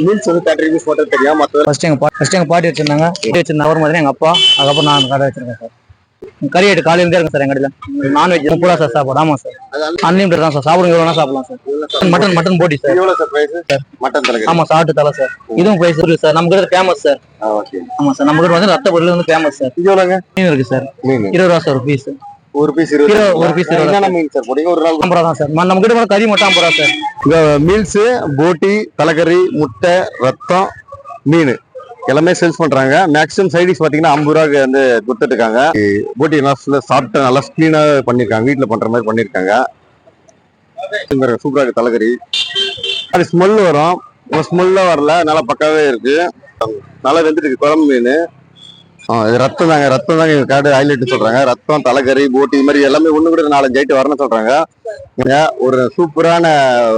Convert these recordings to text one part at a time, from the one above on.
Meals வந்து thirty rupees மட்டும் தெரியும் மற்ற ஃபர்ஸ்ட் எங்க பா- ஃபர்ஸ்ட் எங்க பாட்டி வச்சிருந்தாங்க. வச்சிருந்தாங்க அவர் மாதிரி எங்க அப்பா அதுக்கப்புறம் நான் கடை வச்சிருக்கேன் சார். கறி ஐட்டு காலையில இருந்தே இருக்கும் சார் எங்க கடையில். நான்வெஜ் முப்பது சார் சாப்பாடு ஆமா சார். அன்லிமிட்டட். தான் சார். சாப்பிடுங்க எவ்வளோ சாப்பிடலாம் சார். மட்டன் மட்டன் போட்டி சார். எவ்வளோ சார் ப்ரைஸ் மட்டன் தலைக்கு ஆமா சாப்பிட்டு தலை சார். இதுவும் பிரைஸ் இருக்கு சார். நம்ம கிட்ட ஃபேமஸ் சார். ஆமா சார். நம்ம கிட்ட வந்து ரத்த பொருள் வந்து ஃபேமஸ் சார். இது எவ்வளோங்க? மீன் இருக்கு சார். இருபது ரூபா சார் பீஸ் ஒரு பீஸ் இருபது ஒரு இருபது. என்னென்ன மீன் சார் போடுங்க ஒரு நாள் ஐம்பது ரூபா தான் சார். நம்ம கிட்ட கறி மட்டும் ஐம்பது ரூபா சார். மீல்ஸ் போட்டி தலைக்கறி முட்டை ரத்தம் மீன் எல்லாமே சேல்ஸ் பண்றாங்க. மேக்ஸிமம் சைடிஸ் பாத்தீங்கன்னா ஐம்பது ரூபாய்க்கு வந்து கொடுத்துட்டு இருக்காங்க போட்டி நல்லா சாப்பிட்டு நல்லா ஸ்க்ளீனா பண்ணிருக்காங்க. வீட்ல பண்ற மாதிரி பண்ணிருக்காங்க. சூப்பரா இருக்கு தலைக்கறி. அது ஸ்மெல் வரும். ஸ்மெல்ல வரல. நல்லா பக்காவே இருக்கு. நல்லா வெந்துட்டு இருக்கு குழம்பு மீன். ரத்தம் தாங்க ரத்தம் தாங்க எங்க காடு ஹைலைட் சொல்றாங்க. ரத்தம் தலைக்கறி போட்டி இது மாதிரி எல்லாமே ஒண்ணு கூட நாலஞ்சு ஐட்டம் வரணும்னு சொல்றாங்க. ஒரு சூப்பரான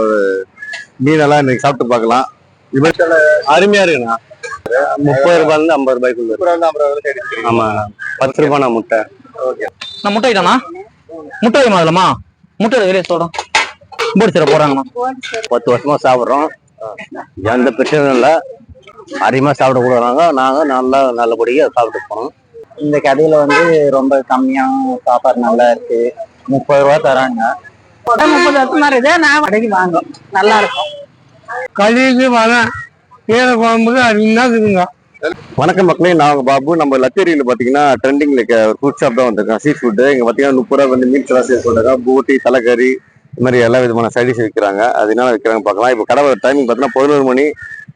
ஒரு மீனெல்லாம் இன்னைக்கு சாப்பிட்டு பார்க்கலாம். அருமையா இருக்குண்ணா. முப்பது ரூபாய்ல இருந்து ஐம்பது ரூபாய்க்குள்ள ஆமா பத்து ரூபாய் நான் முட்டை நான் முட்டை ஐட்டம்னா முட்டை அதுலமா முட்டை வெளியே சொல்றோம்? போடி சார் போறாங்கண்ணா பத்து வருஷமா சாப்பிடுறோம். எந்த பிரச்சனையும் இல்லை. அதிகமாக சாப்பிட கொடுக்குறாங்க நாங்க நல்லா நல்லபடியா சாப்பிட்டு போனோம் இந்த கடையில வந்து ரொம்ப கம்மியா சாப்பாடு நல்லா இருக்கு. முப்பது ரூபா தராங்க. முப்பது வருஷமா இருக்குது. நான் கடைக்கு வாங்கும் நல்லா இருக்கும். கழிவுக்கு வரேன் கீரை குழம்புக்கு அருமையா இருக்குங்க வணக்கம் மக்களே நான் பாபு. நம்ம லத்தேரியில பாத்தீங்கன்னா ட்ரெண்டிங்ல இருக்க ஒரு ஃபுட் ஷாப் தான் வந்திருக்கோம். சீ ஃபுட் இங்க பாத்தீங்கன்னா முப்பது ரூபா வந்து மீன் எல்லாம் சேல் பண்றாங்க போட்டி தலைக்கறி இந்த மாதிரி எல்லா விதமான சைடிஸ் விற்கிறாங்க அது என்ன விற்கிறாங்க பார்க்கலாம். இப்போ கடை டைமிங் பார்த்தீங்கன்னா பதினோரு மணி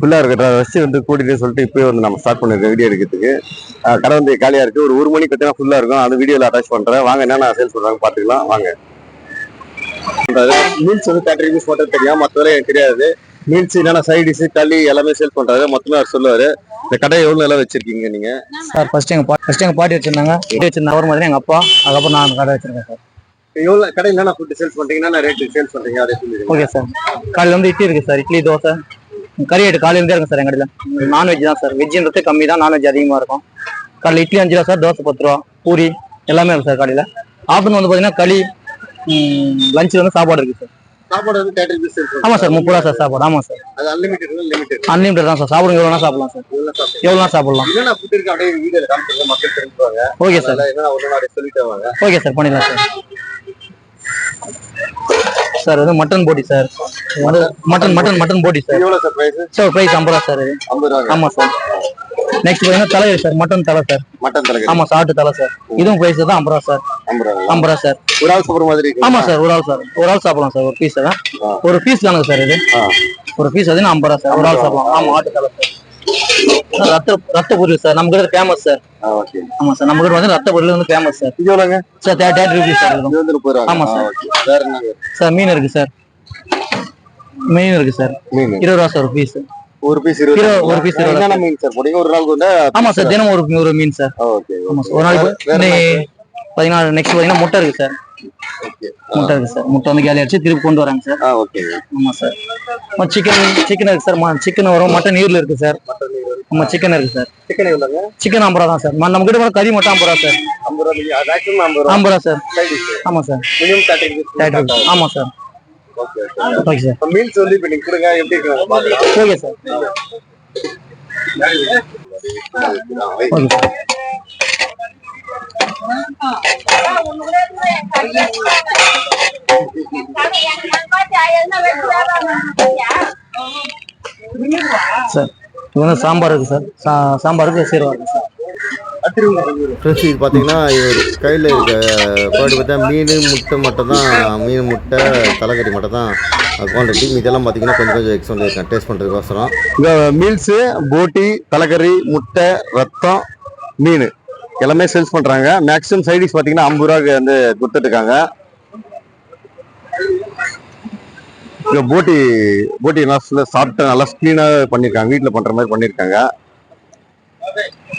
ஃபுல்லாக இருக்கிற ரசி வந்து கூட்டிட்டு சொல்லிட்டு இப்போயே வந்து நம்ம ஸ்டார்ட் பண்ணிருக்கோம் வீடியோ எடுக்கிறதுக்கு. கடை வந்து காலியா இருக்கு. ஒரு ஒரு மணிக்கு பார்த்தீங்கன்னா ஃபுல்லா இருக்கும். அந்த வீடியோல அட்டாச் பண்றேன். வாங்க என்னென்ன சேல்ஸ் பண்றாங்க பார்த்துக்கலாம். வாங்க. மீல்ஸ் வந்து தேர்ட்டி ருபீஸ் மட்டும் தெரியும் மற்றவரை எனக்கு தெரியாது. மீல்ஸ் என்னென்ன சைடிஸ் களி எல்லாமே சேல் பண்றாரு. மொத்தமே அவர் சொல்லுவாரு. இந்த கடை எவ்வளவு நல்லா வச்சிருக்கீங்க நீங்க? சார் ஃபர்ஸ்ட் எங்க பா- ஃபர்ஸ்ட் எங்க பாட்டி வச்சிருந்தாங்க. பாட்டி வச்சிருந்தாங்க அவர் மாதிரி எங்க அப்பா. அதுக்கப்புறம் நான் கடை வச்சிருக்கேன் சார். எவ்வளவு கடை என்னென்ன ஃபுட் சேல்ஸ் பண்றீங்க? என்ன ரேட் சேல்ஸ் அதை சொல்லிடுங்க. Okay sir. காலையில வந்து இட்லி இருக்கு சார். இட்லி தோசை. கறி ஐட்டு காலையில இருந்தே இருக்கும் சார் எங்க கடையில். நான்வெஜ் தான் சார். வெஜ்ன்றது கம்மி தான் நான்வெஜ் அதிகமா இருக்கும். காலைல இட்லி அஞ்சு ரூபா சார் தோசை பத்து ரூபா பூரி எல்லாமே இருக்கு சார் காலையில. ஆஃப்டர்நூன் வந்து பாத்தீங்கன்னா களி லஞ்ச் வந்து சாப்பாடு இருக்கு சார். சாப்பாடு வந்து ஆமா சார் முப்பது ரூபா சார் சாப்பாடு. ஆமா சார். அது அன்லிமிட்டட் லிமிடெட் அன்லிமிட்டட் தான் சார். சாப்பிடுங்க எவ்வளோ சாப்பிடலாம் சார். எவ்வளோ சாப்பிடலாம். என்னென்ன ஃபுட் இருக்கு அப்படியே வீடியோல காமிச்சிருங்க மக்கள் தெரிஞ்சுப்பாங்க ஓகே சார் அதனால என்ன ஒண்ணு நாளை சொல்லிட்டு வாங்க. ஓகே சார் பண்ணிடலாம் சார் சார் வந்து மட்டன் போட்டி சார். மட்டன் மட்டன் மட்டன் போட்டி சார். எவ்வளவு சார் பிரைஸ் ஐம்பது ரூபா சார் இது. ஐம்பது ரூபா ஆமா சார். நெக்ஸ்ட் பார்த்தீங்கன்னா தலைவர் சார் மட்டன் தலை சார். மட்டன் தலைக்கு ஆமா சாப்பிட்டு தலை சார். இதுவும் ப்ரைஸ் தான் ஐம்பது ரூபா சார். ஐம்பது ரூபா சார். ஒரு ஆள் சாப்பிடுற மாதிரி இருக்கு ஆமா சார் ஒரு ஆள் சார். ஒரு ஆள் சாப்பிடலாம் சார் ஒரு பீஸ் தான். ஒரு பீஸ் தானே சார் இது. ஒரு பீஸ் அது ஐம்பது ரூபா சார்? ஒரு ஆள் சாப்பிடலாம். ஆமா ஆட்டு தலை சார், ரத்த ரத்த பொருள் சார் நம்ம கிட்ட ஃபேமஸ் சார் ஓகே ஆமா சார் நம்ம கிட்ட வந்து ரத்த பொருள் வந்து ஃபேமஸ் சார் இது சார் தேர்ட்டி ருபீஸ் சார் ரூபா ஆமா சார். வேற சார் மீன் இருக்கு சார் மீன் இருக்கு சார் மீன். இருபது ரூபா சார் பீஸ் ஒரு பீஸ் இருபது. ஒரு piece இருபது மீன் சார் போடுங்க ஒரு ஆமா சார் தினம் ஒரு ஒரு மீன் சார் ஓகே ஆமா சார் ஒரு நெக்ஸ்ட் பாத்தீங்கன்னா முட்டை இருக்கு சார் முட்டை இருக்கு சார். முட்டை வந்து கேலி அடிச்சு திருப்பி கொண்டு வராங்க சார். ஓகே. ஆமா சார். சிக்கன் சிக்கன் இருக்கு சார். சிக்கன் வரும். மட்டன் ஈரல் இருக்கு சார். ஆமா சிக்கன் இருக்கு சார். சிக்கன் எவ்வளவுங்க சிக்கன் ஐம்பது ரூபா தான் சார். ம- நம்ம கிட்ட கறி மட்டும் ஐம்பது ரூபா சார். ஐம்பது ரூபா மேக்ஸிமம் ஐம்பது ரூபா. ஐம்பது ரூபா சார். ஆமா சார். மினிமம் தேர்ட்டி ருபீஸ் ஆமா சார். Okay sir. மீல்ஸ் வந்து இப்போ நீங்க கொடுங்க. எப்படி okay sir. Okay sir. Sir இது வந்து சாம்பார் இருக்கு சார். சா- சாம்பாருக்கு சீரகம் இருக்கு சார். ஃப்ரெண்ட்ஸ் இது பார்த்தீங்கன்னா இவர் கையில் இருக்க குவாலிட்டி பார்த்தா மீன் முட்டை மட்டும் தான் மீன் முட்டை தலைக்கறி மட்டும் தான் குவான்டிட்டி இதெல்லாம் பார்த்தீங்கன்னா கொஞ்சம் கொஞ்சம் எக்ஸ்பெண்ட் இருக்கேன். டேஸ்ட் பண்ணுறதுக்கோசரம் இந்த மீல்ஸ் போட்டி தலைக்கறி முட்டை ரத்தம் மீன். எல்லாமே சேல்ஸ் பண்றாங்க. மேக்ஸிமம் சைடிஸ் பாத்தீங்கன்னா ஐம்பது ரூபாய்க்கு வந்து கொடுத்துட்டு இருக்காங்க இந்த போட்டி போட்டி நல்லா சாப்பிட்டு நல்லா ஸ்க்ளீனா பண்ணியிருக்காங்க வீட்டில் பண்ணுற மாதிரி பண்ணியிருக்காங்க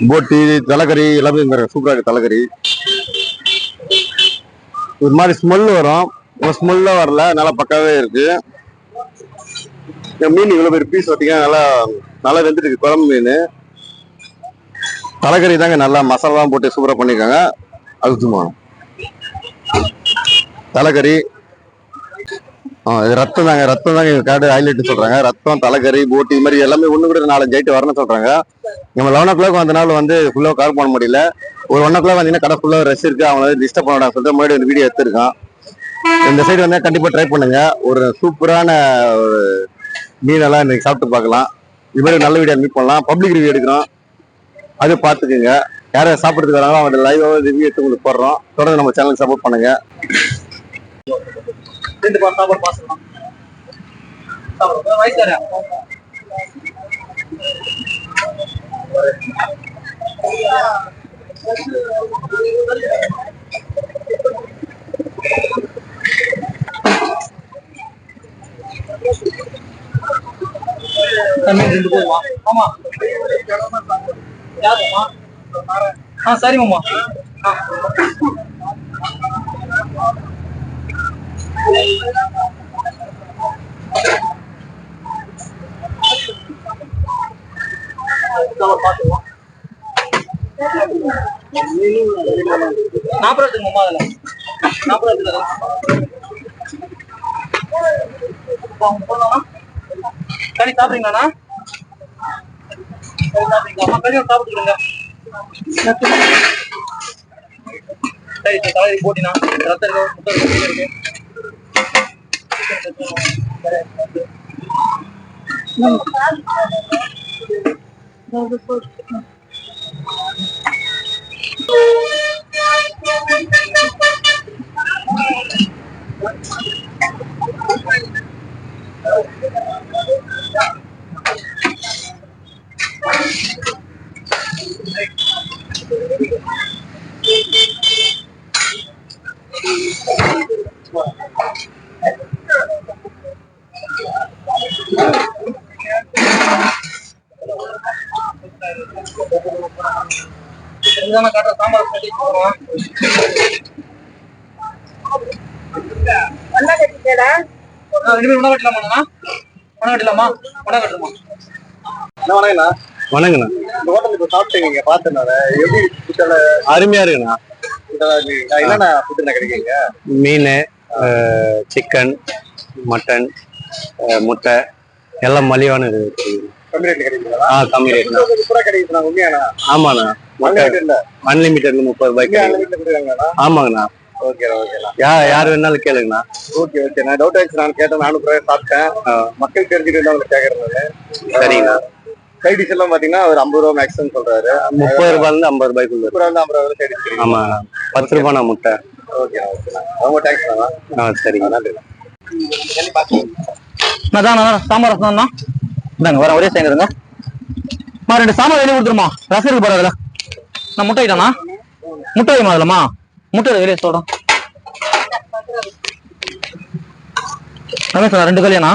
போட்டி தலைக்கறி எல்லாமே சூப்பராக இருக்குது தலைக்கறி. ஒரு மாதிரி ஸ்மெல் வரும். ஸ்மெல்லாம் வரல. நல்லா பக்காவே இருக்குது மீன் இவ்வளோ பெரிய பீஸ் பார்த்தீங்கன்னா நல்லா நல்லா வெந்துட்டு இருக்கு குழம்பு மீன். தலைக்கறி தாங்க நல்லா மசாலாலாம் போட்டு சூப்பராக பண்ணியிருக்காங்க அழுத்துமா தலைக்கறி. ஆ, இது ரத்தம் தாங்க ரத்தம் தாங்க எங்கள் கார்டு ஹைலைட் சொல்கிறாங்க ரத்தம் தலைக்கறி போட்டி இது மாதிரி எல்லாமே ஒன்று கூட நாலஞ்சு ஐட்டு வரணும்னு சொல்கிறாங்க நம்ம லெவன் ஓ கிளாக் வந்தனால வந்து ஃபுல்லாக கால் பண்ண முடியல. ஒரு ஒன் ஓ கிளாக் வந்தீங்கன்னா கடை ஃபுல்லாக ரெஸ்ட் இருக்குது அவங்கள டிஸ்டர்ப் பண்ண சொல்லிட்டு முன்னாடி ஒரு வீடியோ எடுத்திருக்கான். இந்த சைடு வந்து கண்டிப்பாக ட்ரை பண்ணுங்க. ஒரு சூப்பரான ஒரு மீனெல்லாம் இன்னைக்கு சாப்பிட்டு பார்க்கலாம். இது மாதிரி நல்ல வீடியோ மீட் பண்ணலாம். பப்ளிக் ரிவ்யூ எடுக்கிறோம். அது பார்த்துக்குங்க யார் சாப்பிட்றதுக்கு வராங்களோ அவங்க லைவாக ரிவ்யூ எடுத்து உங்களுக்கு போடுறோம். தொடர்ந்து நம்ம சேனலுக்கு சப்போர்ட் பண்ணுங்க. ரெண்டு பால் சாப்பாடு பாசலாம் ரெண்டு போதுமா? ஆமா. ஆ சரி மாமா. ஆ. நாற்பது மாமா அதுல. நாற்பது சரி சாப்பிடுறீங்களாண்ணா கறி சாப்பிடுறீங்களா கறி ஒன்று சாப்பிட்டுருங்க சரி சார் தலைவலி போட்டினா ரத்தம் இருக்கு முட்டை இருக்கு காட்டுற சாம்பார் ரெண்டு பேரும் உணவு கட்டலாமா உணவு கட்டலாமா வணக்கண்ணா வணங்கண்ணா இந்த ஹோட்டல் இப்போ சாப்பிட்டீங்க பார்த்தேன் எப்படி அருமையா இருக்குண்ணா. என்னென்ன ஃபுட்டுண்ணா கிடைக்குங்க? மீன் சிக்கன் மட்டன் முட்டை. எல்லாம் மலிவான இது. ஆ கம்மி ஆமாண்ணா. ரேட் இல்லை? அன்லிமிட்டட் முப்பது ரூபாய்க்கு ஆமாங்கண்ணா. ஓகே யார் வேணாலும் கேளுங்கண்ணா. Okay okay. நான் டவுட் ஆயிடுச்சு. நான் கேட்டேன் நானும் சாப்பிட்டேன். மக்கள் தெரிஞ்சுட்டு உங்களுக்கு கேட்கறது சரிங்கண்ணா. டிஷ் எல்லாம் பாத்தீங்கன்னா ஒரு ஐம்பது ரூபா மேக்ஸிமம் சொல்றாரு. முப்பது ரூபாயிலிருந்து ஐம்பது ரூபாய்க்குள்ள. சூப்பரா வந்து ஐம்பது ரூபா சைட் டிஷ் ஆமாண்ணா. பத்து ரூபாண்ணா முட்டை. ஓகே ஓகேண்ணா. ரொம்ப தேங்க்ஸ்ண்ணா ஆ சரிங்க. நன்றிண்ணா. நான் அதான் சாம்பார் ரசம் தான் இந்தாங்க வர ஒரே சேர்ந்துருங்க மா ரெண்டு சாம்பார் வெளியே கொடுத்துருமா? ரசம் இருக்கு பாரு நான் முட்டை ஐட்டானா முட்டை வைமா அதுலமா முட்டை வெளியே சொல்கிறேன் ரமேஷ் அண்ணா, ரெண்டு கல்யாணா?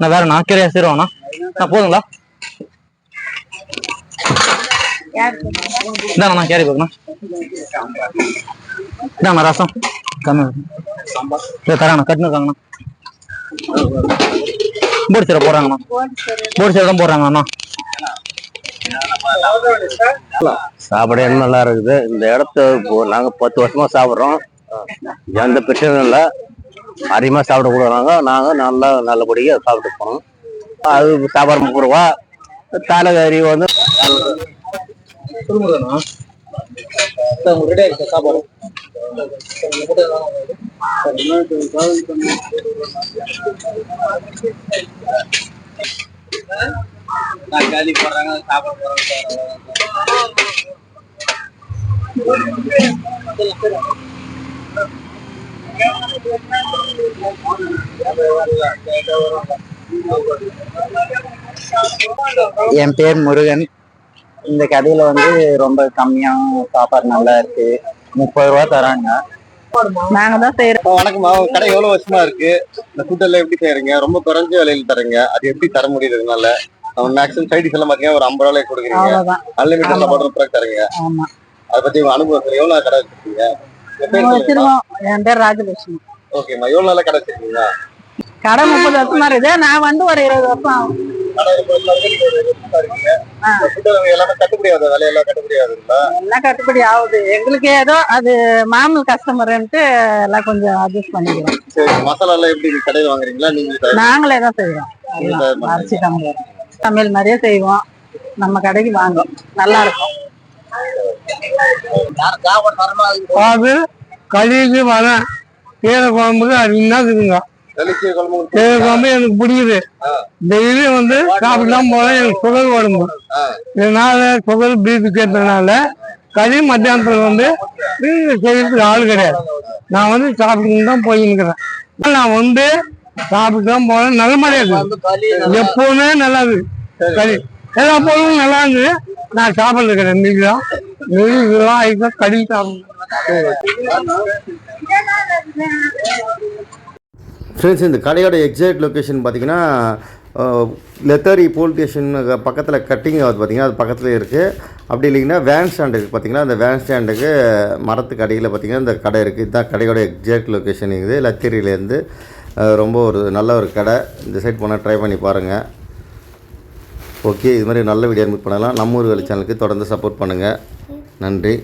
நான் வேறண்ணா கீரையா சீரவாண்ணா நான் போதுங்களா? இந்தாங்கண்ணா கேரி போகுண்ணா இந்தாங்கண்ணா ரசம். கம்மி தரேண்ணா கட்டினு இருக்காங்கண்ணா. போடி சீரை போடுறாங்கண்ணா போடி சீரை தான் போடுறாங்கண்ணா சாப்பாடு என்ன நல்லா இருக்குது? இந்த இடத்த நாங்க பத்து வருஷமா சாப்பிட்றோம். எந்த பிரச்சனையும் இல்லை. அதிகமாக சாப்பிட கொடுக்குறாங்க நாங்க நல்லா நல்லபடியா சாப்பிட்டு போனோம் அது சாப்பாடு முப்பது ரூபா. தலைக்கறி வந்து. சாப்பாடு? காலி போடுறாங்க சாப்பாடு என் பேர் முருகன். இந்த கடையில வந்து ரொம்ப கம்மியா சாப்பாடு நல்லா இருக்கு. முப்பது ரூபா தராங்க. நாங்க தான் செய்யறோம் வணக்கம்மா உங்க கடை எவ்வளவு வருஷமா இருக்கு? இந்த ஃபுட் எல்லாம் எப்படி செய்யறீங்க ரொம்ப குறைஞ்ச விலையில தரீங்க. அது எப்படி தர முடியுது இதனால? மேக்ஸிமம் சைடிஸ் எல்லாம் பாத்தீங்கன்னா ஒரு ஐம்பது ரூபாய் கொடுக்குறீங்க. அவ்வளவுதான். அன்லிமிட்டட் சாப்பாடு பிறகு தரீங்க. அதை பத்தி உங்க அனுபவம். எவ்வளவு நாள் கடை வச்சிருக்கீங்க? என் பேர் ராஜலட்சுமி. ஓகேம்மா எவ்வளவு நாளா கடை வச்சிருக்கீங்க? கடை முப்பது வருஷமா இருக்குது. நான் வந்து ஒரு இருபது வருஷம் ஆகும். எல்லாமே கட்டுப்படி ஆகுது. எங்களுக்கு ஏதோ அது மாமூல் கஸ்டமர்ன்ட்டு எல்லாம் கொஞ்சம் அட்ஜஸ்ட் பண்ணிக்கிறோம். சரி மசாலா எல்லாம் எப்படி கடையில வாங்குறீங்களா நீங்க நாங்களே தான் செய்வோம். அரிசி டம்ளர் சமையல் மாதிரியே செய்வோம். நம்ம கடைக்கு வாங்கும் நல்லா இருக்கும். அது களிக்கு வரேன் கீரை குழம்புக்கு அருமையா இருக்குங்க. குழம்பு எனக்கு பிடிக்குது. டெய்லி வந்து சாப்பிடலாம் போல எனக்கு சுகர் உடம்பு இதனால சுகர் பீபி கேட்டதுனால களி மத்தியானத்துல வந்து செய்யறதுக்கு ஆள் கிடையாது. நான் வந்து சாப்பிட்டுன்னு தான் போயிருக்கிறேன் நான் வந்து சாப்பிட்டு தான் போறேன். நல்ல மாதிரியா இருக்கு. எப்பவுமே நல்லா இருக்கு. களி எல்லா பொருளும் நல்லா இருந்தது நான் சாப்பிடுறது கிடையாது. நெய் தான். இதெல்லாம் களி சாப்பிடணும். ஃப்ரெண்ட்ஸ் இந்த கடையோட எக்ஸாக்ட் லொக்கேஷன் பார்த்தீங்கன்னா லெத்தரி போலீஸ் ஸ்டேஷன் பக்கத்தில் கட்டிங் ஆகுது பார்த்தீங்கன்னா அது பக்கத்தில் இருக்குது அப்படி இல்லைங்கன்னா வேன் ஸ்டாண்டுக்கு பார்த்தீங்கன்னா அந்த வேன் ஸ்டாண்டுக்கு மரத்துக்கு அடியில் பார்த்தீங்கன்னா இந்த கடை இருக்குது இதுதான் கடையோட எக்ஸாக்ட் லொக்கேஷன் இருக்குது. லத்தேரியிலேருந்து ரொம்ப ஒரு நல்ல ஒரு கடை. இந்த சைட் போனால் ட்ரை பண்ணி பாருங்கள் ஓகே இது மாதிரி நல்ல வீடியோ பண்ணலாம். நம்ம ஊர் சேனலுக்கு தொடர்ந்து சப்போர்ட் பண்ணுங்கள் நன்றி.